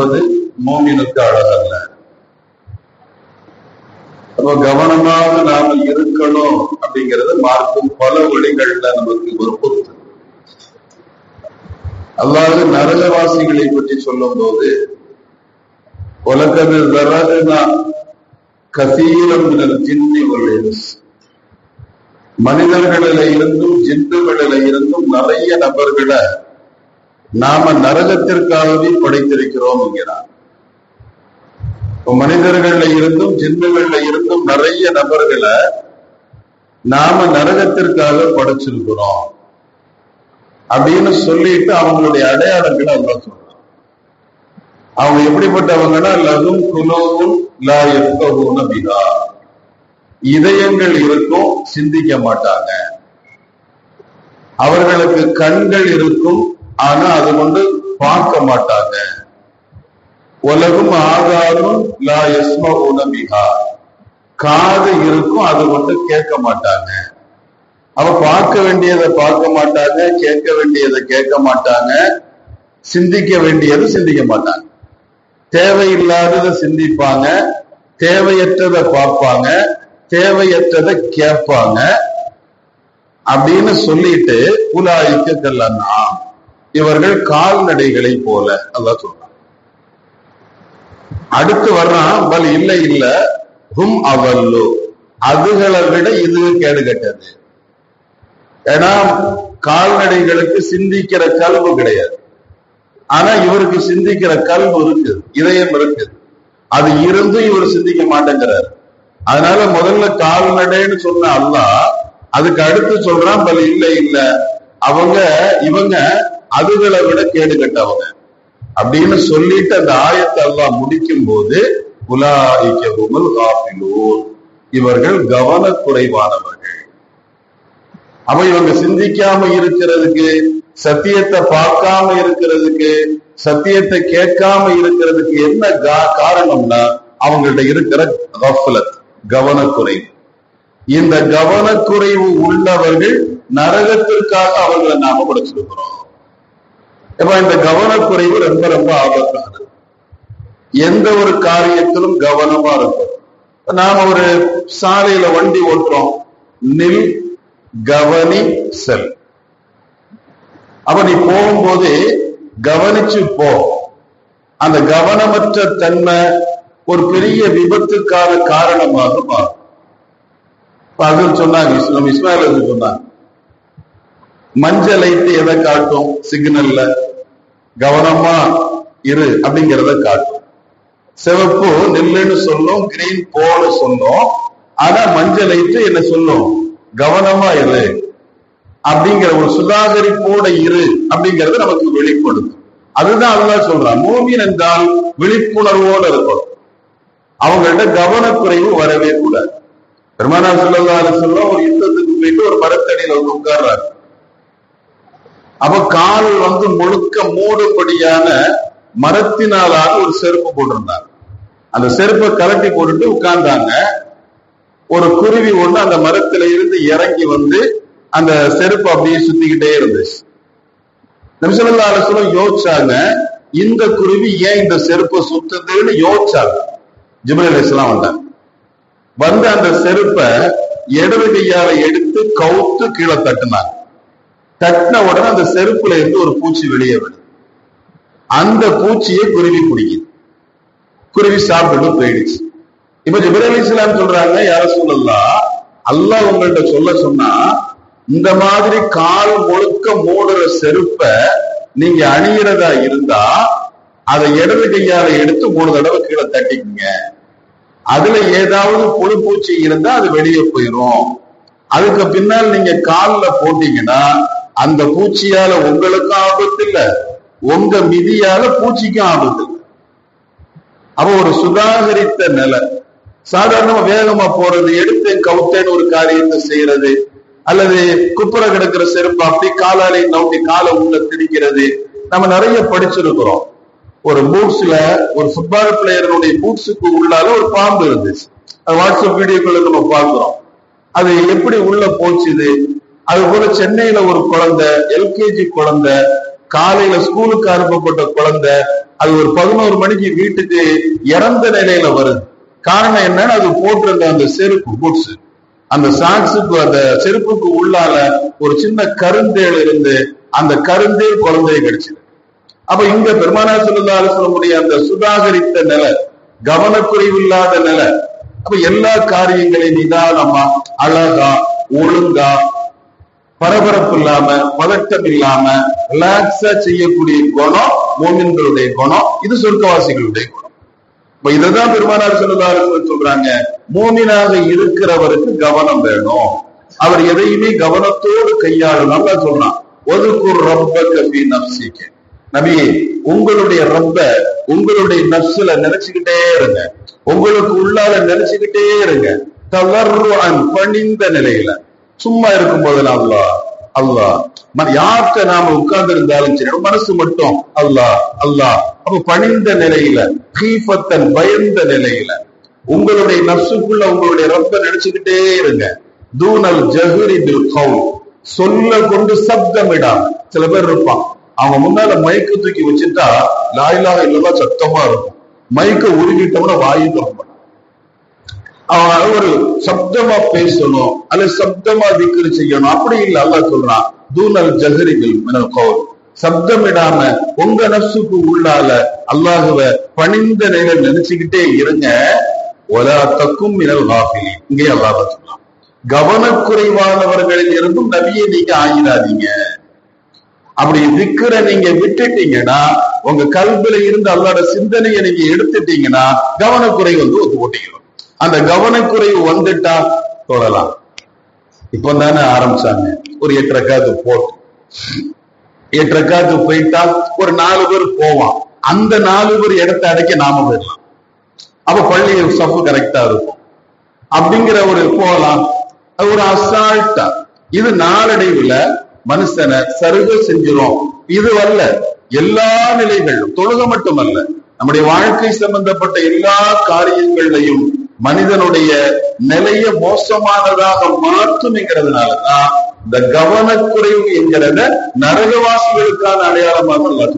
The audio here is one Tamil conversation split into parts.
இருப்பது மோமினுக்கு அழகல்ல. அப்ப கவனமாக நாம இருக்கணும் அப்படிங்கறது மார்க்கும் பல வழிகள்ல நமக்கு வற்புறுத்து அல்லாது நரகவாசிகளை பற்றி சொல்லும் போது உலகது தரகுனா கசீரம் ஜின்னி உள்ளது மனிதர்களில இருந்தும் ஜிந்துகளில இருந்தும் நிறைய நபர்களை நாம நரகத்திற்காகவே படைத்திருக்கிறோம் என்கிறார். மனிதர்கள்ல இருந்தும் ஜிந்துகள்ல இருந்தும் நிறைய நபர்களை நாம நரகத்திற்காக படைச்சிருக்கிறோம். அப்படின்னு சொல்லிட்டு அவங்களுடைய அடையாளங்களை அல்ல சொல்றான் அவங்க எப்படிப்பட்டவங்கன்னா லகும் குலோவும் லா இருக்கவும் அப்படிதா இதயங்கள் இருக்கும் சிந்திக்க மாட்டாங்க. அவர்களுக்கு கண்கள் இருக்கும் ஆனா அது கொண்டு பார்க்க மாட்டாங்க. உலகம் ஆகாரும் லா எஸ்ம உணமிகா காது இருக்கும் அது கொண்டு கேட்க மாட்டாங்க. அவ பார்க்க வேண்டியதை பார்க்க மாட்டாங்க கேட்க வேண்டியதை கேட்க மாட்டாங்க. சிந்திக்க வேண்டியதை சிந்திக்க மாட்டாங்க. தேவையில்லாததை சிந்திப்பாங்க தேவையற்றதை பார்ப்பாங்க தேவையற்றதை கேட்பாங்க அப்படின்னு சொல்லிட்டு புலாய்க்கு கல்லன்னா இவர்கள் கால்நடைகளை போல அதான் சொல்றான். அடுத்து வர்றான் பல் இல்ல இல்ல ஹும் அவல்லு. அதுகளை விட இது கேடு கெட்டது. ஏன்னா கால்நடைகளுக்கு சிந்திக்கிற கல்வு கிடையாது. ஆனா இவருக்கு சிந்திக்கிற கல்வு இருக்கு இதயம் இருக்குது அது இருந்தும் இவர் சிந்திக்க மாட்டேங்கிறார். அதனால முதல்ல கால்நடைன்னு சொன்ன அல்லாஹ் அதுக்கு அடுத்து சொல்றான் பல இல்ல இல்ல. அவங்க இவங்க அதுகளை விட கேடு கட்டவங்க அப்படின்னு சொல்லிட்டு அந்த ஆயத்தை அல்லாஹ் முடிக்கும் போது உலாய்க்கவுமல் காப்பிலூர் இவர்கள் கவனக்குறைவானவர்கள். அப்ப இவங்க சிந்திக்காம இருக்கிறதுக்கு சத்தியத்தை பார்க்காம இருக்கிறதுக்கு சத்தியத்தை கேட்காம இருக்கிறதுக்கு என்ன கா- காரணம்னா அவங்கள்ட்ட இருக்கிற கஃபலத் கவனக்குறைவு இந்த கவனக்குறைவு உள்ளவர்கள் நரகத்திற்காக அவர்களை நாம படைச்சிருக்கிறோம். இப்ப இந்த கவனக்குறைவு ரொம்ப ரொம்ப ஆபத்தானது. எந்த ஒரு காரியத்திலும் கவனமா இருக்கும் நாம ஒரு சாலையில வண்டி ஓட்டுறோம். நில் கவனி செல். அப்ப நீ போகும்போது கவனிச்சு போ. அந்த கவனமற்ற தன்மை ஒரு பெரிய விபத்துக்கான காரணமாக மாறும். இப்ப சொன்னாங்க இஸ்லாம் நம்ம இஸ்மாயில் சொன்னாங்க மஞ்சள் லைட் எதை காட்டும்? சிக்னல்ல கவனமா இரு அப்படிங்கிறத காட்டும். சிவப்பு நெல்லுன்னு சொல்லும் கிரீன் போன்னு சொல்லும் ஆனா மஞ்சள் லைட் என்ன சொல்லும்? கவனமா இரு. அப்படிங்கிற ஒரு சுதாகரிப்போட இரு அப்படிங்கறது நமக்கு வெளிப்படுது அதுதான் அல்லாஹ் சொல்றான். மூமியன் என்றால் விழிப்புணர்வோட இருக்கணும். அவங்கள்ட்ட கவனக்குறைவு வரவே கூடாது. பெருமானா சொல்லலாம் சொல்ல ஒரு யுத்தத்துக்கு போயிட்டு ஒரு மரத்தடியில் வந்து உட்கார்றாரு. அவ கால் வந்து முழுக்க மூடுபடியான மரத்தினாலான ஒரு செருப்பு போட்டிருந்தாங்க அந்த செருப்பை கலட்டி போட்டுட்டு உட்கார்ந்தாங்க. ஒரு குருவி ஒண்ணு அந்த மரத்துல இருந்து இறங்கி வந்து அந்த செருப்பு அப்படியே சுத்திக்கிட்டே இருந்துச்சு. நபிசல்லா அலுவலம் யோசிச்சாங்க இந்த குருவி ஏன் இந்த செருப்பை சுத்துதுன்னு யோசிச்சாங்க. ஜிப்ரல் அலிஸ்லாம் வந்தாங்க வந்து அந்த செருப்பை இடது கையால எடுத்து கவுத்து கீழே தட்டுனாங்க. தட்டின உடனே அந்த செருப்புல இருந்து ஒரு பூச்சி வெளியே வருது. அந்த பூச்சியை குருவி குடிக்குது. குருவி சாப்பிட்டு போயிடுச்சு. இப்ப ஜிப்ரல் இஸ்லாம் சொல்றாங்க யார சொல்லலாம் அல்லாஹ் உங்கள்ட்ட சொல்ல சொன்னா இந்த மாதிரி கால் முழுக்க மூடுற செருப்ப நீங்க அணியிறதா இருந்தா அதை இடது கையால எடுத்து மூணு தடவை கீழே தட்டிக்குங்க. அதுல ஏதாவது புழு பூச்சி இருந்தா அது வெளியே போயிடும் அதுக்கு பின்னால் நீங்க கால்ல போட்டீங்கன்னா அந்த பூச்சியால உங்களுக்கும் ஆபத்து இல்ல. உங்க மிதியால பூச்சிக்கும் ஆபத்து இல்லை. அப்ப ஒரு சுதாகரித்த நிலை. சாதாரணமா வேகமா போறது எடுத்து கவுத்தேன்னு ஒரு காரியத்தை செய்யறது அல்லது குப்புற கிடக்கிற செருப்பு அப்படி காலாலை நோட்டி காலை உள்ள திணிக்கிறது. நம்ம நிறைய படிச்சிருக்கிறோம். ஒரு பூட்ஸ்ல ஒரு ஃபுட்பால் பிளேயருடைய பூட்ஸுக்கு உள்ளால ஒரு பாம்பு இருந்துச்சு. அது வாட்ஸ்அப் வீடியோக்குள்ள நம்ம பார்க்கிறோம். அது எப்படி உள்ள போச்சுது? அது போல சென்னையில ஒரு குழந்தை எல்கேஜி குழந்தை காலையில ஸ்கூலுக்கு அனுப்பப்பட்ட குழந்தை அது ஒரு பதினோரு மணிக்கு வீட்டுக்கு இறந்த நிலையில வருது. காரணம் என்னன்னா அது போட்டிருந்த அந்த செருப்பு புட்ஸ் அந்த சாக்ஸுக்கு அந்த செருப்புக்கு உள்ளால ஒரு சின்ன கருந்தேள் இருந்து அந்த கருந்தே குழந்தையை கடிச்சது. அப்ப இங்க பெருமானா சொல்லுதா சொல்லக்கூடிய அந்த சுதாகரித்த நிலை கவனக்குறைவு இல்லாத நிலை அப்ப எல்லா காரியங்களையும் நிதானமா அழகா ஒழுங்கா பரபரப்பு இல்லாம பதட்டம் இல்லாம ரிலாக்ஸா செய்யக்கூடிய குணம் மோமின்களுடைய குணம் இது சொர்க்கவாசிகளுடைய குணம். இப்ப இததான் பெருமானார் சொல்லுதாரு சொல்றாங்க. மூமினாக இருக்கிறவருக்கு கவனம் வேணும். அவர் எதையுமே கவனத்தோடு கையாளணும்னு சொல்றான் ஒதுக்குர் ரப்ப கபி நப்சிக்க நபியே உங்களுடைய ரப்ப உங்களுடைய நப்சுல நினைச்சுக்கிட்டே இருங்க. உங்களுக்கு உள்ளால நினைச்சுக்கிட்டே இருங்க. தவறு பணிந்த நிலையில. சும்மா இருக்கும் போதெல்லாம் அல்லா அல்லா யார்கிட்ட நாம உட்கார்ந்து இருந்தாலும் சரி மனசு மட்டும் அல்லா அல்லா அப்ப பணிந்த நிலையில கீபத்தன் பயந்த நிலையில உங்களுடைய நப்சுக்குள்ள உங்களுடைய ரப்ப நினைச்சுக்கிட்டே இருங்க. தூனல் ஜஹரி பில் கவுல் சொல்ல கொண்டு சப்தமிடா சில பேர் இருப்பான் அவன் முன்னால மயக்க தூக்கி வச்சுட்டா லாயிலாக இல்லதான் சத்தமா இருக்கும். மயக்க உருகிட்டோம்னா வாயு திறப்ப ஒரு சப்தமா பேசணும் அல்ல சப்தமா திக்ரு செய்யணும். அப்படி இல்லை அல்லா சொல்றான் தூணல் ஜஹரிகள் மினல் கவுல். சப்தமிடாம உங்க நசுக்கு உள்ளால அல்லாஹுவ பணிந்த நிலையில் நினைச்சுக்கிட்டே இருங்க. ஒலா தக்கும் மினல் வாஃபிலி இங்கே அல்லாஹ் சொல்லலாம் கவனக்குறைவானவர்களில் இருந்தும் நபியை நீங்க ஆகிடாதீங்க அப்படி விக்கிற நீங்க விட்டுட்டீங்கன்னா உங்க கல்வில இருந்து அல்லாட சிந்தனையை நீங்க எடுத்துட்டீங்கன்னா கவனக்குறை வந்து ஒத்து போட்டீங்க அந்த கவனக்குறைவு வந்துட்டா தொழலாம் இப்போ தானே ஆரம்பிச்சாங்க. ஒரு எட்டு ரக்காத்து போட்டு. எட்டு ரக்காத்து போயிட்டா ஒரு நாலு பேர் போவான். அந்த நாலு பேர் இடத்த அடைக்க நாம போயிடலாம். அப்ப பள்ளி சப்பு கரெக்டா இருக்கும். அப்படிங்கிற ஒரு போகலாம் அது ஒரு அசால்ட்டா இது நாளடைவுல மனுஷனை சருக செஞ்சிரும். இது வரல எல்லா நிலைகளிலும். தொழுக மட்டுமல்ல. நம்முடைய வாழ்க்கை சம்பந்தப்பட்ட எல்லா காரியங்களையும் மனிதனுடைய நிலைய மோசமானதாக மாற்றும்ங்கிறதுனாலதான் இந்த கவனக்குறைவு என்கிறத நரகவாசிகளுக்கான அடையாளமாக அல்ல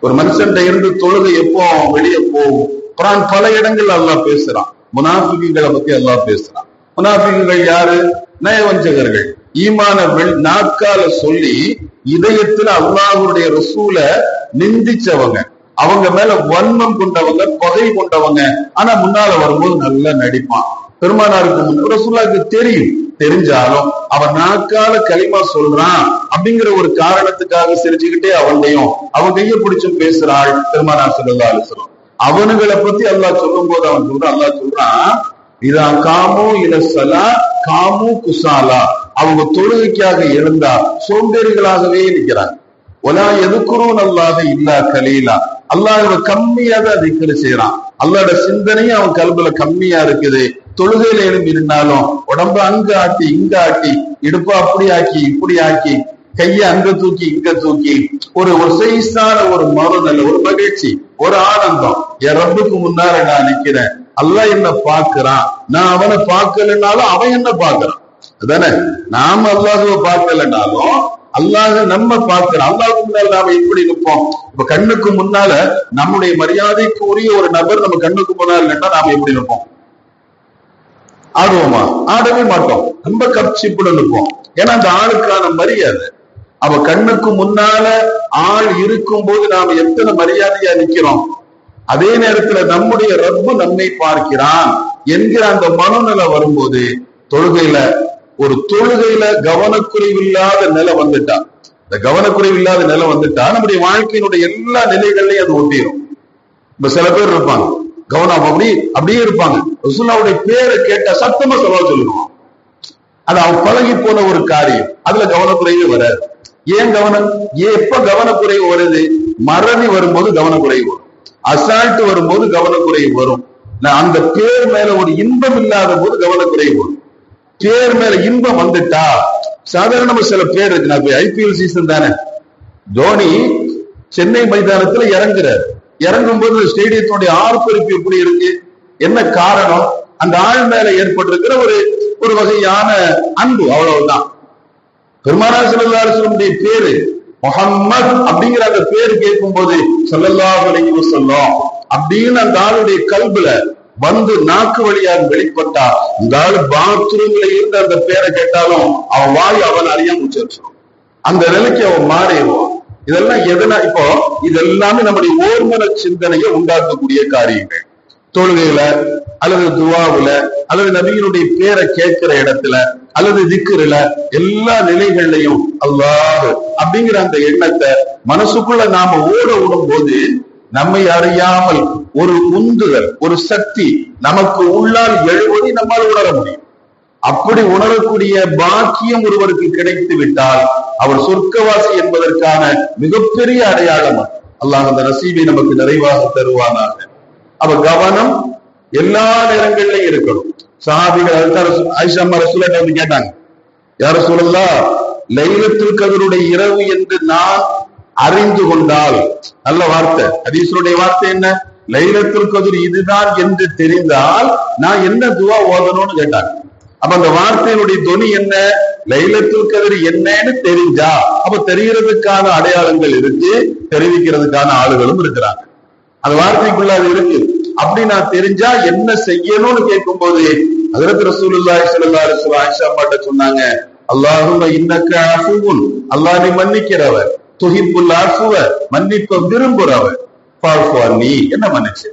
ஒரு மனுஷன் இருந்து தொழுகை எப்போ வெளியே போகும்? குரான் பல இடங்கள் எல்லாம் பேசுறான். முனாஃபிகளை பத்தி எல்லாம் பேசுறான். முனாஃபிகள் யாரு? நயவஞ்சகர்கள். ஈமான நாக்கால சொல்லி இதயத்துல அல்லாஹுடைய ரசூல நிந்திச்சவங்க. அவங்க மேல வன்மம் கொண்டவங்க பகை கொண்டவங்க. ஆனா முன்னால வரும்போது நல்லா நடிப்பான். பெருமானாருக்கு முன் ரசூல்லாவுக்கு தெரியும். தெரிஞ்சாலும் அவன் நாக்கால களிமா சொல்றான் அப்படிங்கிற ஒரு காரணத்துக்காக சிரிச்சுக்கிட்டே அவனையும் அவன் கைய பிடிச்சும் பேசுறாள் பெருமானார் சொல்லலா அலுவலம் அவனுங்களை பத்தி அல்லாஹ் சொல்லும் போது அவன் சொல்றான் அல்லாஹ் சொல்றான் இதா காமோ இலசலா காமு குசாலா. அவங்க தொழுகைக்காக எழுந்தா சோம்பேறிகளாகவே நிற்கிறாங்க. ஒலா எதுக்குறோம் அல்லாத இல்லா கலீலா அல்லாஹ் கம்மியா தான் திக்கரு செய்யறான் அல்லாட சிந்தனையும் அவன் கல்புல கம்மியா இருக்குது. தொழுகையில எழும்பி இருந்தாலும் உடம்ப அங்க ஆட்டி இங்க ஆட்டி இடுப்ப அப்படி ஆக்கி இப்படி ஆக்கி கைய அங்க தூக்கி இங்க தூக்கி ஒரு ஒசைசான ஒரு மறுநல் ஒரு மகிழ்ச்சி ஒரு ஆனந்தம். என் ரப்புக்கு முன்னால நான் நிக்கிறேன். அல்ல என்ன பாக்குறான் நான் அவனை பார்க்கலனாலும் அவன் என்ன பாக்குறான் அதானே? நாம அல்லாஹுவ பார்க்கலனாலும் அல்லாஹ நம்ம பார்க்கிறோம் அல்லாஹுக்கு முன்னால் நாம எப்படி நிற்போம்? இப்ப கண்ணுக்கு முன்னால நம்முடைய மரியாதைக்கு உரிய ஒரு நபர் நம்ம கண்ணுக்கு முன்னால இல்லைன்னா நாம எப்படி நிற்போம்? ஆடுவோமா? ஆடவே மாட்டோம். ரொம்ப கப்சிப்புடன் நிற்போம். ஏன்னா அந்த ஆளுக்கான மரியாதை. அவ கண்ணுக்கு முன்னால ஆள் இருக்கும் போது நாம எத்தனை மரியாதையா நிக்கிறோம்? அதே நேரத்துல நம்முடைய ரப்பு நம்மை பார்க்கிறான் என்கிற அந்த மனநிலை வரும்போது தொழுகையில ஒரு தொழுகையில கவனக்குறைவு இல்லாத நிலை வந்துட்டா. இந்த கவனக்குறைவு இல்லாத நிலை வந்துட்டா நம்முடைய வாழ்க்கையினுடைய எல்லா நிலைகள்லையும் அது ஒட்டிடும் இப்ப சில பேர் இருப்பாங்க. கவனம் அப்படி அப்படியே இருப்பாங்க. ரசூல்லாவுடைய பேரை கேட்டா சத்தமா சொல்ல சொல்லுவான். அது அவன் பழகி போன ஒரு காரியம். அதுல கவனக்குறைவே வராது. ஏன் கவனம்? எப்ப கவனக்குறைவு வருது? மறதி வரும்போது கவனக்குறைவு வரும். அசால்ட் வரும்போது கவனக்குறைவு வரும். அந்த பேர் மேல ஒரு இன்பம் இல்லாத போது கவனக்குறைவு வரும். பேர் மேல இன்பம் வந்துட்டா சாதாரணமா சில பேர் இருக்கு நான் ஐபிஎல் சீசன் தானே. தோனி சென்னை மைதானத்துல இறங்குறாரு. இறங்கும் போது ஸ்டேடியத்தினுடைய ஆர்ப்பரிப்பு எப்படி இருக்கு? என்ன காரணம்? அந்த ஆள் மேல ஏற்பட்டிருக்கிற ஒரு ஒரு வகையான அன்பு அவ்வளவுதான். பெருமானா சிலருடைய பேரு முகம்மது அப்படிங்கிற அந்த பேரு கேட்கும் போது ஸல்லல்லாஹு அலைஹி சொல்லும் அப்படின்னு அந்த ஆளுடைய கல்புல வந்து நாக்கு வழியாக வெளிப்பட்டா இந்த ஆளு பாத்ரூம்ல இருந்து அந்த பேரை கேட்டாலும் அவன் வாய் அவன் அறியாம உச்சரிச்சிடும் அந்த நிலைக்கு அவன் மாறிடுவான். இதெல்லாம் எதனா இப்போ இதெல்லாமே நம்முடைய ஓர்மன சிந்தனையை உண்டாக்கக்கூடிய காரியங்கள். தொழுகையில அல்லது துவாவுல அல்லது நபியினுடைய பேரை கேட்கிற இடத்துல அல்லது திக்குறல எல்லா நிலைகள்லையும் அல்லாஹ் அப்படிங்கிற அந்த எண்ணத்தை மனசுக்குள்ள நாம ஓட விடும் போது நம்மை அறியாமல் ஒரு உந்துதல் ஒரு சக்தி நமக்கு உள்ளால் எழுவதை நம்மால் உணர முடியும். அப்படி உணரக்கூடிய பாக்கியம் ஒருவருக்கு கிடைத்து விட்டால் அவர் சொர்க்கவாசி என்பதற்கான மிகப்பெரிய அடையாளம் அல்லாஹ் அந்த நசீபை நமக்கு நிறைவாக தருவானாக. அவ கவனம் எல்லா நேரங்களிலும் இருக்கணும். சஹாபிகள் ஐஷாமா ரசூலா வந்து கேட்டாங்க யார சொல்லலாம் லைலத்துல் கதருடைய இரவு என்று நான் அறிந்து கொண்டால். நல்ல வார்த்தை. ஹதீஸுடைய வார்த்தை என்ன? லைலத்துல் கதிர் இதுதான் என்று தெரிந்தால் நான் என்ன துவா ஓதணும்னு கேட்டாங்க. அப்ப அந்த வார்த்தையினுடைய துணி என்ன? லைலத்துல் கதிர் என்னன்னு தெரிஞ்சா அப்ப தெரியறதுக்கான அடையாளங்கள் இருக்கு தெரிவிக்கிறதுக்கான ஆளுகளும் இருக்கிறாங்க. அந்த வார்த்தைக்குள்ள அது இருக்கு. அப்படி நான் தெரிஞ்சா என்ன செய்யணும்னு கேட்கும் போது அதற்கு ரசூலுல்லாஹி ஸல்லல்லாஹு அலைஹி வஸல்லம் ஆயிஷா பாட்ட சொன்னாங்க அல்லாஹும்ம இன்னக்க அஃபுவுன் அல்லாஹ் நீ மன்னிக்கிறவர். துஹிப்புல் அஃபுவ மன்னிப்ப விரும்புறவர். ஃபாஃபு அன்னி என்ன மன்னிச்சு?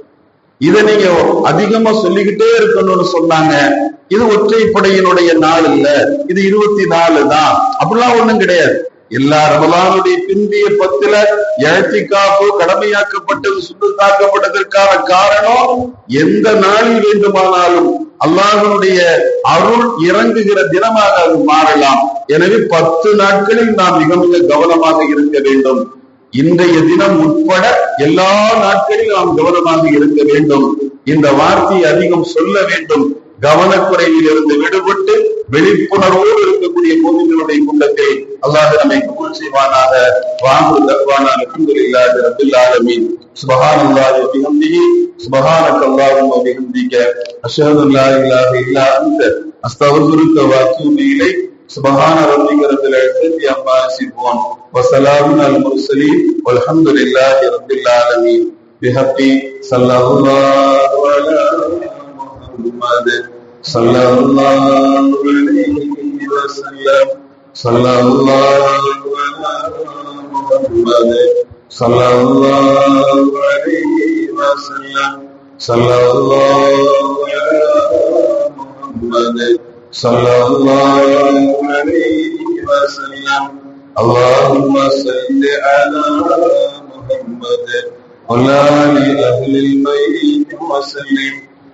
இதை நீங்க அதிகமா சொல்லிக்கிட்டே இருக்கணும்னு சொன்னாங்க. இது ஒற்றைப்படையினுடைய நாள் இல்ல. இது இருபத்தி நாலு தான். அப்படிலாம் ஒண்ணும் கிடையாது. எல்லா ரமலானுடைய பிந்திய பத்துல எழுத்தி காப்பு கடமையாக்கப்பட்டது சுத்தத்தாக்கப்பட்டதற்கான காரணம் எந்த நாளில் வேண்டுமானாலும் அல்லாஹனுடைய அருள் இறங்குகிற தினமாக அது மாறலாம். எனவே பத்து நாட்களில் நாம் மிக மிக கவனமாக இருக்க வேண்டும். இன்றைய தினம் உட்பட எல்லா நாட்களிலும் நாம் கவனமாக இருக்க வேண்டும். இந்த வார்த்தையை அதிகம் சொல்ல வேண்டும். கவனக்குறைவில் இருந்து விடுபட்டு விழிப்புணர்வோடு இருக்கக்கூடிய பொதுகளுடைய கூட்டத்தை அல்லாஹ் நம்மை கபூல் செய்வானாக வாங்கு தருவானாக அல்ஹம்துலில்லாஹி ரப்பில் ஆலமீன் சுப்ஹானல்லாஹி வ பிஹம்திஹி சுப்ஹானக அல்லாஹும்ம வ பிஹம்திக அஷ்ஹது அன் லா இலாஹ இல்லா அன்த அஸ்தக்ஃபிருக வ அத்தூபு இலைக் سبحان ربك رب العزة عما يصفون وسلام على المرسلين والحمد لله رب العالمين بحق صلى الله على محمد صلى الله عليه وسلم صلى الله على محمد صلى الله عليه وسلم صلى الله على محمد صلى الله عليه وسلم اللهم صل على محمد وعلى آل أهل البيت وسلم